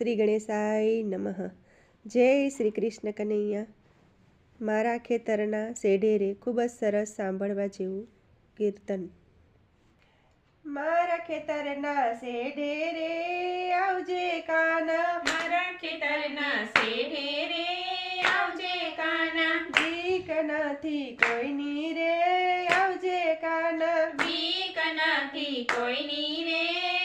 શ્રી ગણેશાય નમઃ. જય શ્રી કૃષ્ણ કનૈયા. મારા ખેતરના શેઢેરે ખૂબ જ સરસ સાંભળવા જેવું કીર્તન. મારા ખેતરના શેઢે રે આવજે કાના. મારા ખેતરના શેઢેરે આવજે કાના. બીક નથી કોઈની રે આવજે કાના. બીક નથી કોઈની રે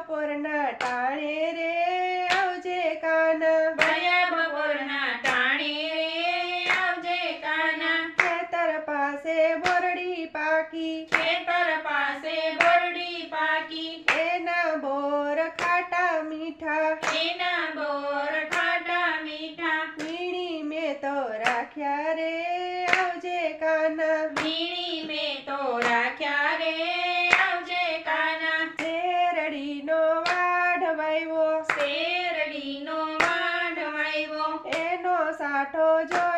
બપોરના ટાણે રે આવજે કાના ભયા બપોરના ટાણે રે આવજે કાના ખેતર પાસે બોરડી પાકી ખેતર પાસે બોરડી પાકી એના બોર ખાટા મીઠા એના બોર ખાટા મીઠા વીણી મેં તો રાખ્યા રે આવજે કાના વીણી મેં Georgia.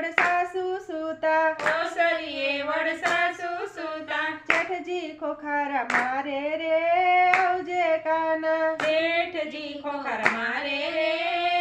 ઓસરીએ સુતા સાસુ વડસાસુ સુતા વડ જેઠજી ખોખારા મારે રે આવજે કાના. શેઠજી ખોખર મારે રે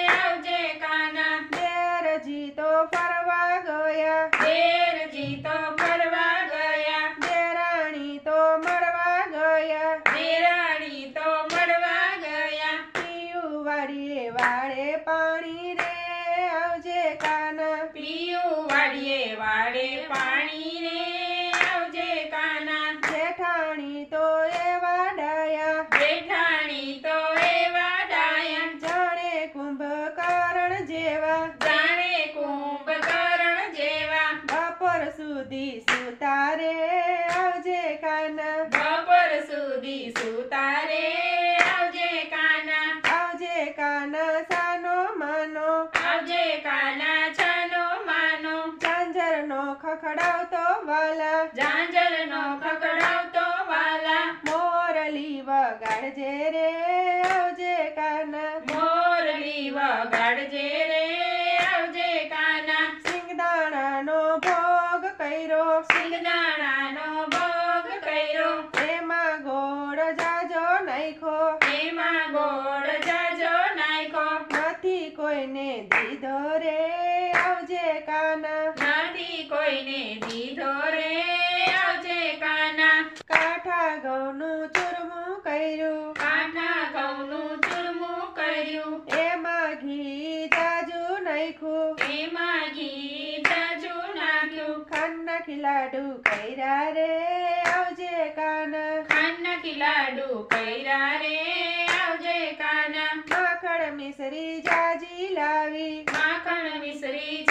આવજે કાના. દેરજી તો ફરવા ગયા. દેરજી તો ફરવા ગયા. દેરાણી તો મળવા ગયા. દેરાણી તો મળવા ગયા. પીયું વાડીએ વાળે પાણી રે આવજે કાના. પીયું વાડીએ વાડે પાણી રે આવજે કાના. જેઠાણી તો એ વાડાયા. જેઠાણી તો એ વાડાયા. જાણે કુંભકરણ જેવા. જાણે કુંભકરણ જેવા. બપોર સુધી સુતારે આવજે કાના. બપોર સુધી સુતારે મોરલી વગાડજે રે આવજે કાના. મોરલી વગાડજે રે આવજે કાના. સિંગદાણાનો ભોગ કર્યો. સિંગદાણાનો ભોગ કર્યો. એમાં ગોળ જાજો નાખો એમાં ગોળ જાજો નાખો નથી કોઈને દીધો રે આવજે કાના. નથી કોઈને દીધો રે ઘઉંનું ચૂરમું કર્યું. કાઠા ઘઉંનું ચૂરમું કર્યું. એમાં ઘી જાજુ નાખ્યું. એમાં ઘી જાજુ નાખ્યું. ખાંડના ખીલાડુ કર્યા રે આવજે કાના. ખાંડના ખીલાડુ કર્યા રે આવજે કાના. માખણ મિસરી જાજી લાવી. માખણ મિશ્રી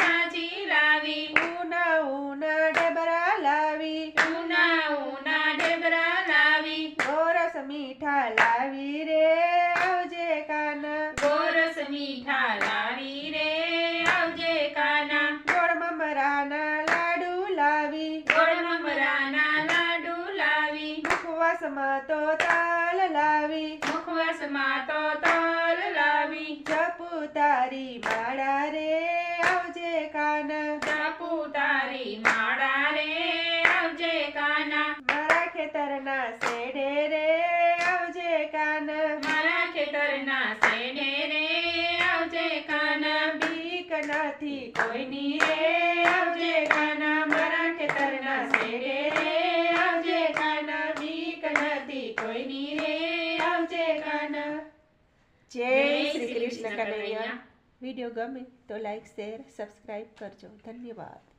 મીઠા લાવી રે આવજે કાના. ગોરસ મીઠા લાવી રે આવજે કાના. ગોળ મમરાના લાડુ લાવી. ગોળ મમરાના લાડુ લાવી. ઉપવાસમાં તો તાલ લાવી. મુખવાસમાં તો તાલ લાવી. જપુ તારી માળા રે આવજે કાના. જપુ તારી માળા રે આવજે કાના. મારા ખેતરના શેઢે નથી કોઈની રે આવજે કાના મારા ખેતરના શેઢે રે આવજે કાના બીક નથી કોઈની રે આવજે કાના જય શ્રી કૃષ્ણ કનૈયા વીડિયો ગમે તો લાઈક શેર સબસ્ક્રાઈબ કરજો ધન્યવાદ